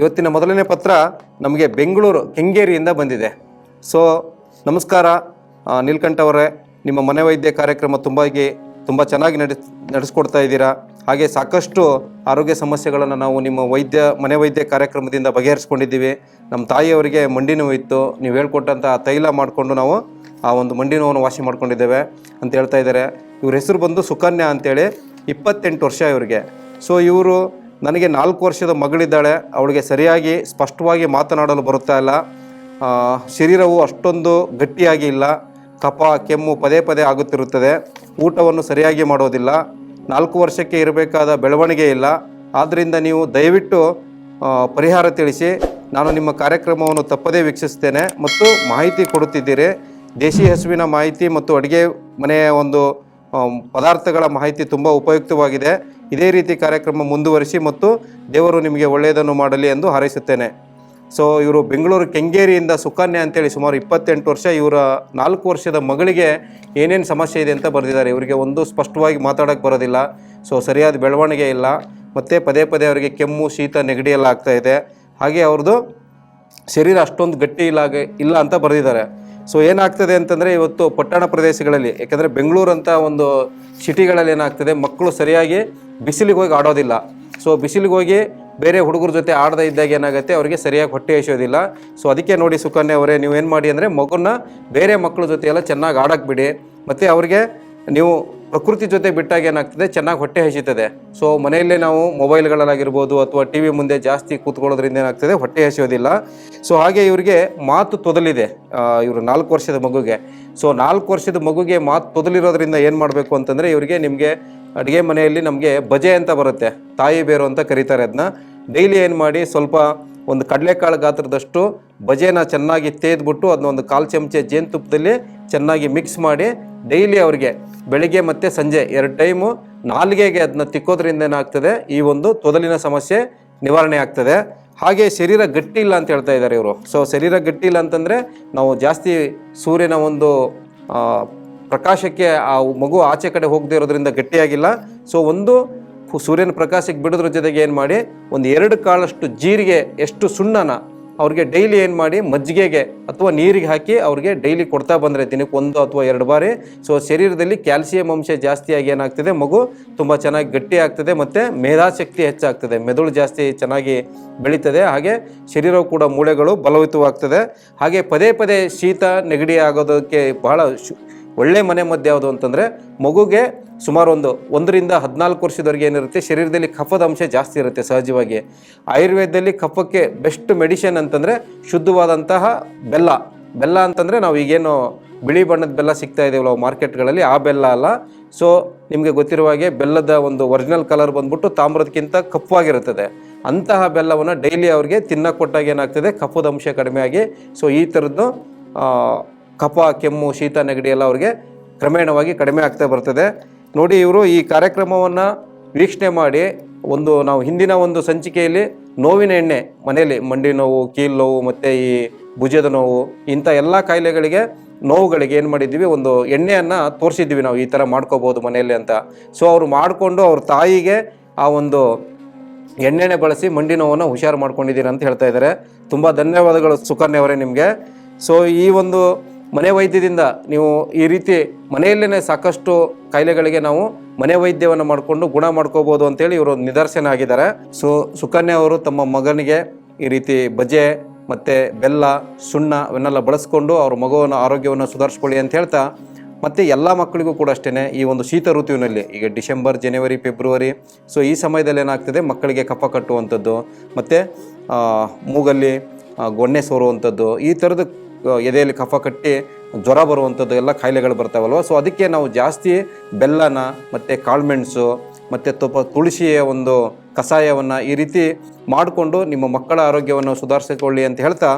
ಇವತ್ತಿನ ಮೊದಲನೇ ಪತ್ರ ನಮಗೆ ಬೆಂಗಳೂರು ಕೆಂಗೇರಿಯಿಂದ ಬಂದಿದೆ. ಸೊ ನಮಸ್ಕಾರ ನೀಲ್ಕಂಠ ಅವರೇ. ನಿಮ್ಮ ಮನೆ ವೈದ್ಯ ಕಾರ್ಯಕ್ರಮ ತುಂಬಾಗಿ, ತುಂಬ ಚೆನ್ನಾಗಿ ನಡೆಸ್ ನಡೆಸ್ಕೊಡ್ತಾ ಇದ್ದೀರಾ. ಹಾಗೆ ಸಾಕಷ್ಟು ಆರೋಗ್ಯ ಸಮಸ್ಯೆಗಳನ್ನು ನಾವು ನಿಮ್ಮ ವೈದ್ಯ, ಮನೆ ವೈದ್ಯ ಕಾರ್ಯಕ್ರಮದಿಂದ ಬಗೆಹರಿಸ್ಕೊಂಡಿದ್ದೀವಿ. ನಮ್ಮ ತಾಯಿಯವರಿಗೆ ಮಂಡಿ ನೋವು ಇತ್ತು. ನೀವು ಹೇಳ್ಕೊಟ್ಟಂಥ ತೈಲ ಮಾಡಿಕೊಂಡು ನಾವು ಆ ಒಂದು ಮಂಡಿ ನೋವನ್ನು ವಾಸಿ ಮಾಡ್ಕೊಂಡಿದ್ದೇವೆ ಅಂತ ಹೇಳ್ತಾ ಇದ್ದಾರೆ. ಇವ್ರ ಹೆಸರು ಬಂದು ಸುಕನ್ಯಾ ಅಂತೇಳಿ, ಇಪ್ಪತ್ತೆಂಟು ವರ್ಷ ಇವರಿಗೆ. ಸೊ ಇವರು ನನಗೆ ನಾಲ್ಕು ವರ್ಷದ ಮಗಳಿದ್ದಾಳೆ. ಅವಳಿಗೆ ಸರಿಯಾಗಿ, ಸ್ಪಷ್ಟವಾಗಿ ಮಾತನಾಡಲು ಬರುತ್ತಾ ಇಲ್ಲ. ಶರೀರವು ಅಷ್ಟೊಂದು ಗಟ್ಟಿಯಾಗಿ ಇಲ್ಲ. ಕಫ, ಕೆಮ್ಮು ಪದೇ ಪದೇ ಆಗುತ್ತಿರುತ್ತದೆ. ಊಟವನ್ನು ಸರಿಯಾಗಿ ಮಾಡೋದಿಲ್ಲ. ನಾಲ್ಕು ವರ್ಷಕ್ಕೆ ಇರಬೇಕಾದ ಬೆಳವಣಿಗೆ ಇಲ್ಲ. ಆದ್ದರಿಂದ ನೀವು ದಯವಿಟ್ಟು ಪರಿಹಾರ ತಿಳಿಸಿ, ನಾನು ನಿಮ್ಮ ಕಾರ್ಯಕ್ರಮವನ್ನು ತಪ್ಪದೇ ವೀಕ್ಷಿಸ್ತೇನೆ ಮತ್ತು ಮಾಹಿತಿ ಕೊಡುತ್ತಿದ್ದೀರಿ. ದೇಶಿ ಹಸುವಿನ ಮಾಹಿತಿ ಮತ್ತು ಅಡುಗೆ ಮನೆಯ ಒಂದು ಪದಾರ್ಥಗಳ ಮಾಹಿತಿ ತುಂಬ ಉಪಯುಕ್ತವಾಗಿದೆ. ಇದೇ ರೀತಿ ಕಾರ್ಯಕ್ರಮ ಮುಂದುವರಿಸಿ ಮತ್ತು ದೇವರು ನಿಮಗೆ ಒಳ್ಳೆಯದನ್ನು ಮಾಡಲಿ ಎಂದು ಹಾರೈಸುತ್ತೇನೆ. ಸೊ ಇವರು ಬೆಂಗಳೂರು ಕೆಂಗೇರಿಯಿಂದ ಸುಕನ್ಯಾ ಅಂತೇಳಿ ಸುಮಾರು ಇಪ್ಪತ್ತೆಂಟು ವರ್ಷ ಇವರ ನಾಲ್ಕು ವರ್ಷದ ಮಗಳಿಗೆ ಏನೇನು ಸಮಸ್ಯೆ ಇದೆ ಅಂತ ಬರೆದಿದ್ದಾರೆ. ಇವರಿಗೆ ಒಂದು ಸ್ಪಷ್ಟವಾಗಿ ಮಾತಾಡೋಕ್ಕೆ ಬರೋದಿಲ್ಲ. ಸೊ ಸರಿಯಾದ ಬೆಳವಣಿಗೆ ಇಲ್ಲ. ಮತ್ತು ಪದೇ ಪದೇ ಅವರಿಗೆ ಕೆಮ್ಮು, ಶೀತ, ನೆಗಡಿ ಎಲ್ಲ ಆಗ್ತಾ ಇದೆ. ಹಾಗೆ ಅವ್ರದ್ದು ಶರೀರ ಅಷ್ಟೊಂದು ಗಟ್ಟಿ ಇಲ್ಲ ಇಲ್ಲ ಅಂತ ಬರೆದಿದ್ದಾರೆ. ಸೊ ಏನಾಗ್ತದೆ ಅಂತಂದರೆ ಇವತ್ತು ಪಟ್ಟಣ ಪ್ರದೇಶಗಳಲ್ಲಿ, ಯಾಕಂದರೆ ಬೆಂಗಳೂರು ಅಂತ ಒಂದು ಸಿಟಿಗಳಲ್ಲಿ ಏನಾಗ್ತದೆ, ಮಕ್ಕಳು ಸರಿಯಾಗಿ ಬಿಸಿಲಿಗೆ ಹೋಗಿ ಆಡೋದಿಲ್ಲ. ಸೊ ಬಿಸಿಲಿಗೆ ಹೋಗಿ ಬೇರೆ ಹುಡುಗರ ಜೊತೆ ಆಡದೇ ಇದ್ದಾಗ ಏನಾಗುತ್ತೆ? ಅವರಿಗೆ ಸರಿಯಾಗಿ ಹೊಟ್ಟೆ ಹಸಿಯೋದಿಲ್ಲ ಸೊ ಅದಕ್ಕೆ ನೋಡಿ ಸುಕನ್ಯಾ ಅವರೇ, ನೀವು ಏನು ಮಾಡಿ ಅಂದರೆ ಮಗುನ ಬೇರೆ ಮಕ್ಕಳ ಜೊತೆ ಎಲ್ಲ ಚೆನ್ನಾಗಿ ಆಡಕ್ಕೆ ಬಿಡಿ. ಮತ್ತು ಅವರಿಗೆ ನೀವು ಪ್ರಕೃತಿ ಜೊತೆ ಬಿಟ್ಟಾಗ ಏನಾಗ್ತದೆ? ಚೆನ್ನಾಗಿ ಹೊಟ್ಟೆ ಹಸಿತದೆ ಸೊ ಮನೆಯಲ್ಲೇ ನಾವು ಮೊಬೈಲ್ಗಳಲ್ಲಾಗಿರ್ಬೋದು ಅಥವಾ ಟಿ ವಿ ಮುಂದೆ ಜಾಸ್ತಿ ಕೂತ್ಕೊಳ್ಳೋದ್ರಿಂದ ಏನಾಗ್ತದೆ? ಹೊಟ್ಟೆ ಹಸಿಯೋದಿಲ್ಲ ಸೊ ಹಾಗೆ ಇವರಿಗೆ ಮಾತು ತೊದಲಿದೆ ಇವರು ನಾಲ್ಕು ವರ್ಷದ ಮಗುಗೆ. ಸೊ ನಾಲ್ಕು ವರ್ಷದ ಮಗುಗೆ ಮಾತು ತೊದಲಿರೋದ್ರಿಂದ ಏನು ಮಾಡಬೇಕು ಅಂತಂದರೆ, ಇವರಿಗೆ ನಿಮಗೆ ಅಡುಗೆ ಮನೆಯಲ್ಲಿ ನಮಗೆ ಬಜೆ ಅಂತ ಬರುತ್ತೆ. ತಾಯಿ ಬೇರು ಅಂತ ಕರೀತಾರೆ ಅದನ್ನ ಡೈಲಿ ಏನು ಮಾಡಿ ಸ್ವಲ್ಪ ಒಂದು ಕಡಲೆಕಾಳು ಗಾತ್ರದಷ್ಟು ಬಜೆನ ಚೆನ್ನಾಗಿ ತೇದ್ಬಿಟ್ಟು ಅದನ್ನ ಒಂದು ಕಾಲು ಚಮಚ ಜೇನುತುಪ್ಪದಲ್ಲಿ ಚೆನ್ನಾಗಿ ಮಿಕ್ಸ್ ಮಾಡಿ ಡೈಲಿ ಅವ್ರಿಗೆ ಬೆಳಿಗ್ಗೆ ಮತ್ತು ಸಂಜೆ ಎರಡು ಟೈಮು ನಾಲ್ಗೆಗೆ ಅದನ್ನ ತಿಕ್ಕೋದ್ರಿಂದ ಏನಾಗ್ತದೆ? ಈ ಒಂದು ತೊದಲಿನ ಸಮಸ್ಯೆ ನಿವಾರಣೆ ಆಗ್ತದೆ. ಹಾಗೆ ಶರೀರ ಗಟ್ಟಿ ಇಲ್ಲ ಅಂತ ಹೇಳ್ತಾ ಇದ್ದಾರೆ ಇವರು. ಸೊ ಶರೀರ ಗಟ್ಟಿ ಇಲ್ಲ ಅಂತಂದರೆ ನಾವು ಜಾಸ್ತಿ ಸೂರ್ಯನ ಒಂದು ಪ್ರಕಾಶಕ್ಕೆ ಆ ಮಗು ಆಚೆ ಕಡೆ ಹೋಗದೇ ಇರೋದ್ರಿಂದ ಗಟ್ಟಿಯಾಗಿಲ್ಲ. ಸೊ ಒಂದು ಸೂರ್ಯನ ಪ್ರಕಾಶಕ್ಕೆ ಬಿಡೋದ್ರ ಜೊತೆಗೆ ಏನು ಮಾಡಿ, ಒಂದು ಎರಡು ಕಾಳಷ್ಟು ಜೀರಿಗೆ, ಎಷ್ಟು ಸುಣ್ಣನ ಅವ್ರಿಗೆ ಡೈಲಿ ಏನು ಮಾಡಿ, ಮಜ್ಜಿಗೆಗೆ ಅಥವಾ ನೀರಿಗೆ ಹಾಕಿ ಅವ್ರಿಗೆ ಡೈಲಿ ಕೊಡ್ತಾ ಬಂದರೆ ದಿನಕ್ಕೆ ಒಂದು ಅಥವಾ ಎರಡು ಬಾರಿ. ಸೊ ಶರೀರದಲ್ಲಿ ಕ್ಯಾಲ್ಸಿಯಂ ಅಂಶ ಜಾಸ್ತಿಯಾಗಿ ಏನಾಗ್ತದೆ, ಮಗು ತುಂಬ ಚೆನ್ನಾಗಿ ಗಟ್ಟಿ ಆಗ್ತದೆ ಮತ್ತು ಮೇಧಾಶಕ್ತಿ ಹೆಚ್ಚಾಗ್ತದೆ. ಮೆದುಳು ಜಾಸ್ತಿ ಚೆನ್ನಾಗಿ ಬೆಳೀತದೆ. ಹಾಗೆ ಶರೀರವು ಕೂಡ ಮೂಳೆಗಳು ಬಲಯುತವಾಗ್ತದೆ ಹಾಗೆ ಪದೇ ಪದೇ ಶೀತ ನೆಗಡಿ ಆಗೋದಕ್ಕೆ ಬಹಳ ಶು ಒಳ್ಳೆ ಮನೆ ಮದ್ದು ಯಾವುದು ಅಂತಂದರೆ ಮಗುಗೆ ಸುಮಾರು ಒಂದು ಒಂದರಿಂದ ಹದಿನಾಲ್ಕು ವರ್ಷದವರೆಗೆ ಏನಿರುತ್ತೆ? ಶರೀರದಲ್ಲಿ ಕಫದ ಅಂಶ ಜಾಸ್ತಿ ಇರುತ್ತೆ ಸಹಜವಾಗಿ. ಆಯುರ್ವೇದದಲ್ಲಿ ಕಫಕ್ಕೆ ಬೆಸ್ಟ್ ಮೆಡಿಷನ್ ಅಂತಂದರೆ ಶುದ್ಧವಾದಂತಹ ಬೆಲ್ಲ. ಬೆಲ್ಲ ಅಂತಂದರೆ ನಾವು ಈಗೇನು ಬಿಳಿ ಬಣ್ಣದ ಬೆಲ್ಲ ಸಿಗ್ತಾ ಇದೆಯಲ್ಲ ಮಾರ್ಕೆಟ್ಗಳಲ್ಲಿ, ಆ ಬೆಲ್ಲ ಅಲ್ಲ. ಸೊ ನಿಮಗೆ ಗೊತ್ತಿರುವ ಹಾಗೆ ಬೆಲ್ಲದ ಒಂದು ಒರಿಜಿನಲ್ ಕಲರ್ ಬಂದ್ಬಿಟ್ಟು ತಾಮ್ರದಕ್ಕಿಂತ ಕಪ್ಪಾಗಿರುತ್ತದೆ ಅಂತಹ ಬೆಲ್ಲವನ್ನು ಡೈಲಿ ಅವ್ರಿಗೆ ತಿನ್ನಕ್ಕೆ ಕೊಟ್ಟಾಗ ಏನಾಗ್ತದೆ? ಕಪ್ಪದ ಅಂಶ ಕಡಿಮೆ ಆಗಿ. ಸೊ ಈ ಥರದ್ದು ಕಫ, ಕೆಮ್ಮು, ಶೀತ, ನೆಗಡಿ ಎಲ್ಲ ಅವ್ರಿಗೆ ಕ್ರಮೇಣವಾಗಿ ಕಡಿಮೆ ಆಗ್ತಾ ಬರ್ತದೆ. ನೋಡಿ ಇವರು ಈ ಕಾರ್ಯಕ್ರಮವನ್ನು ವೀಕ್ಷಣೆ ಮಾಡಿ ಒಂದು ನಾವು ಹಿಂದಿನ ಒಂದು ಸಂಚಿಕೆಯಲ್ಲಿ ನೋವಿನ ಎಣ್ಣೆ, ಮನೆಯಲ್ಲಿ ಮಂಡಿ ನೋವು, ಕೀಲು ನೋವು ಮತ್ತು ಈ ಭುಜದ ನೋವು, ಇಂಥ ಎಲ್ಲ ಕಾಯಿಲೆಗಳಿಗೆ, ನೋವುಗಳಿಗೆ ಏನು ಮಾಡಿದ್ವಿ ಒಂದು ಎಣ್ಣೆಯನ್ನು ತೋರಿಸಿದ್ವಿ ನಾವು ಈ ಥರ ಮಾಡ್ಕೋಬೋದು ಮನೆಯಲ್ಲಿ ಅಂತ. ಸೊ ಅವರು ಮಾಡಿಕೊಂಡು ಅವ್ರ ತಾಯಿಗೆ ಆ ಒಂದು ಎಣ್ಣೆನೆ ಬಳಸಿ ಮಂಡಿ ನೋವನ್ನು ಹುಷಾರು ಮಾಡ್ಕೊಂಡಿದ್ದೀರಾ ಅಂತ ಹೇಳ್ತಾ ಇದ್ದಾರೆ. ತುಂಬ ಧನ್ಯವಾದಗಳು ಸುಕನ್ಯಾ ಅವರೇ ನಿಮಗೆ. ಸೊ ಈ ಒಂದು ಮನೆ ವೈದ್ಯದಿಂದ ನೀವು ಈ ರೀತಿ ಮನೆಯಲ್ಲೇ ಸಾಕಷ್ಟು ಕಾಯಿಲೆಗಳಿಗೆ ನಾವು ಮನೆ ವೈದ್ಯವನ್ನು ಮಾಡಿಕೊಂಡು ಗುಣ ಮಾಡ್ಕೋಬೋದು ಅಂತೇಳಿ ಇವರು ನಿದರ್ಶನ ಆಗಿದ್ದಾರೆ ಸೊ, ಸುಕನ್ಯಾ ಅವರು ತಮ್ಮ ಮಗನಿಗೆ ಈ ರೀತಿ ಬಜೆ ಮತ್ತು ಬೆಲ್ಲ, ಸುಣ್ಣ ಇವನ್ನೆಲ್ಲ ಬಳಸ್ಕೊಂಡು ಅವ್ರ ಮಗುವನ್ನು ಆರೋಗ್ಯವನ್ನು ಸುಧಾರಿಸ್ಕೊಳ್ಳಿ ಅಂತ ಹೇಳ್ತಾ, ಮತ್ತು ಎಲ್ಲ ಮಕ್ಕಳಿಗೂ ಕೂಡ ಅಷ್ಟೇ ಈ ಒಂದು ಶೀತ ಋತುವಿನಲ್ಲಿ, ಈಗ ಡಿಸೆಂಬರ್, ಜನವರಿ, ಫೆಬ್ರವರಿ, ಸೊ ಈ ಸಮಯದಲ್ಲಿ ಏನಾಗ್ತದೆ, ಮಕ್ಕಳಿಗೆ ಕಫ ಕಟ್ಟುವಂಥದ್ದು, ಮತ್ತು ಮೂಗಲ್ಲಿ ಗೊಣ್ಣೆ ಸೋರುವಂಥದ್ದು, ಈ ಥರದ ಎದೆಯಲ್ಲಿ ಕಫ ಕಟ್ಟಿ ಜ್ವರ ಬರುವಂಥದ್ದು ಎಲ್ಲ ಕಾಯಿಲೆಗಳು ಬರ್ತಾವಲ್ವ? ಸೊ ಅದಕ್ಕೆ ನಾವು ಜಾಸ್ತಿ ಬೆಲ್ಲನ ಮತ್ತು ಕಾಳುಮೆಣಸು ಮತ್ತು ತುಪ್ಪ, ತುಳಸಿಯ ಒಂದು ಕಷಾಯವನ್ನು ಈ ರೀತಿ ಮಾಡಿಕೊಂಡು ನಿಮ್ಮ ಮಕ್ಕಳ ಆರೋಗ್ಯವನ್ನು ಸುಧಾರಿಸಿಕೊಳ್ಳಿ ಅಂತ ಹೇಳ್ತಾ